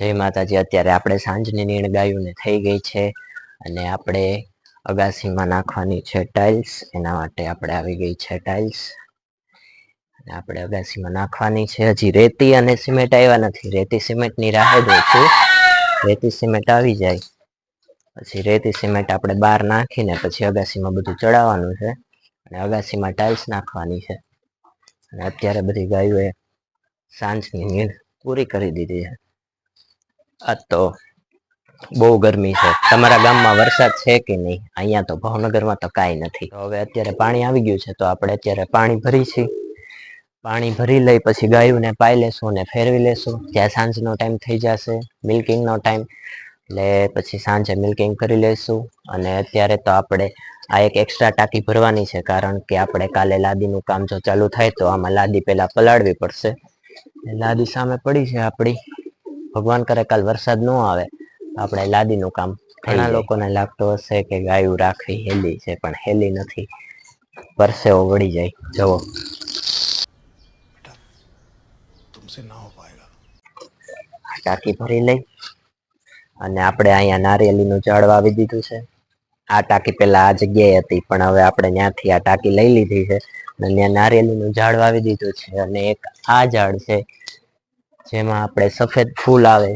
જય માતાજી. અત્યારે આપણે સાંજની નીણ ગાયુંને થઈ ગઈ છે અને આપણે અગાસીમાં નાખવાની છે ટાઇલ્સ. એના માટે આપણે આવી ગઈ છે ટાઇલ્સ. અને આપણે અગાસીમાં નાખવાની છે. હજી રેતી અને સિમેન્ટ આવ્યા નથી. રેતી સિમેન્ટની રાહ જોઉં છું. રેતી સિમેન્ટ આવી જાય. પછી રેતી સિમેન્ટ આપણે બહાર નાખીને પછી અગાસીમાં બધું ચડાવવાનું છે. અને અગાસીમાં ટાઇલ્સ નાખવાની છે. અને અત્યારે બધી ગાયોએ સાંજની નીણ પૂરી કરી દીધી છે. આ તો બહુ ગરમી છે. તમારા ગામમાં વરસાદ છે કે નહીં? અહીંયા તો ભાવનગરમાં તો કાંઈ નથી. હવે અત્યારે પાણી આવી ગયું છે, તો આપણે અત્યારે પાણી ભરી છે પાણી ભરી લઈ પછી ગાયોને પાઈ લેશું અને ફેરવી લેશું. ત્યાં સાંજનો ટાઈમ થઈ જશે, મિલ્કિંગનો ટાઈમ. એટલે પછી સાંજે મિલ્કિંગ કરી લઈશું અને અત્યારે તો આપણે આ એક એક્સ્ટ્રા ટાંકી ભરવાની છે, કારણ કે આપણે કાલે લાદીનું કામ જો ચાલુ થાય તો આમાં લાદી પહેલાં પલાળવી પડશે. લાદી સામે પડી છે આપણી. ભગવાન કરે કાલ વરસાદ ન આવે આપણે લાદીનું કામ. ઘણા લોકોને લાગતું હશે કે ગાયું રાખવી હેલી છે પણ હેલી નથી. પરસેવો વળી જાય. જવો. ટાંકી ભરી લઈ. અને આપણે અહીંયા નારિયેળીનું ઝાડ વાવી દીધું છે. આ ટાંકી પહેલા આ જગ્યાએ હતી પણ હવે આપણે ત્યાંથી આ ટાંકી લઈ લીધી છે. અને ત્યાં નારિયેળીનું ઝાડ વાવી દીધું છે. અને એક આ ઝાડ છે જેમાં આપણે સફેદ ફૂલ આવે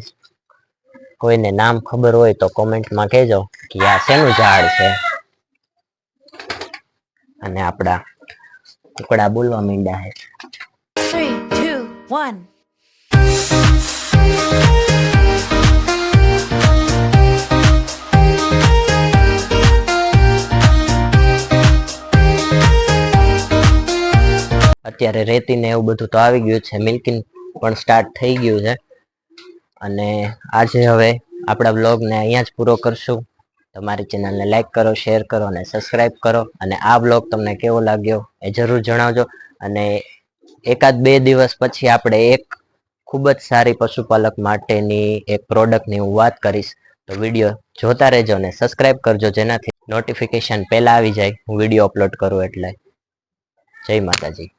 કોઈને નામ ખબર હોય તો કોમેન્ટમાં કહેજો કે આ શેનું ઝાડ છે. અને આપણા કુકડા બોલવા માંડ્યા છે. Three, two, one. અત્યારે રેતી ને એવું બધું તો આવી ગયું છે. મિલ્કિંગ પણ સ્ટાર્ટ થઈ ગયું છે. અને આજે હવે આપણા બ્લોગને અહીંયા જ પૂરો કરશું. તમારી ચેનલને લાઈક કરો શેર કરો અને સબસ્ક્રાઈબ કરો. અને આ બ્લોગ તમને કેવો લાગ્યો એ જરૂર જણાવજો. અને એકાદ બે દિવસ પછી આપણે એક ખૂબ જ સારી પશુપાલક માટેની એક પ્રોડક્ટની હું વાત કરીશ. તો વીડિયો જોતા રહેજો અને સબસ્ક્રાઈબ કરજો જેનાથી નોટિફિકેશન પહેલાં આવી જાય. હું વીડિયો અપલોડ કરું એટલે. જય માતાજી.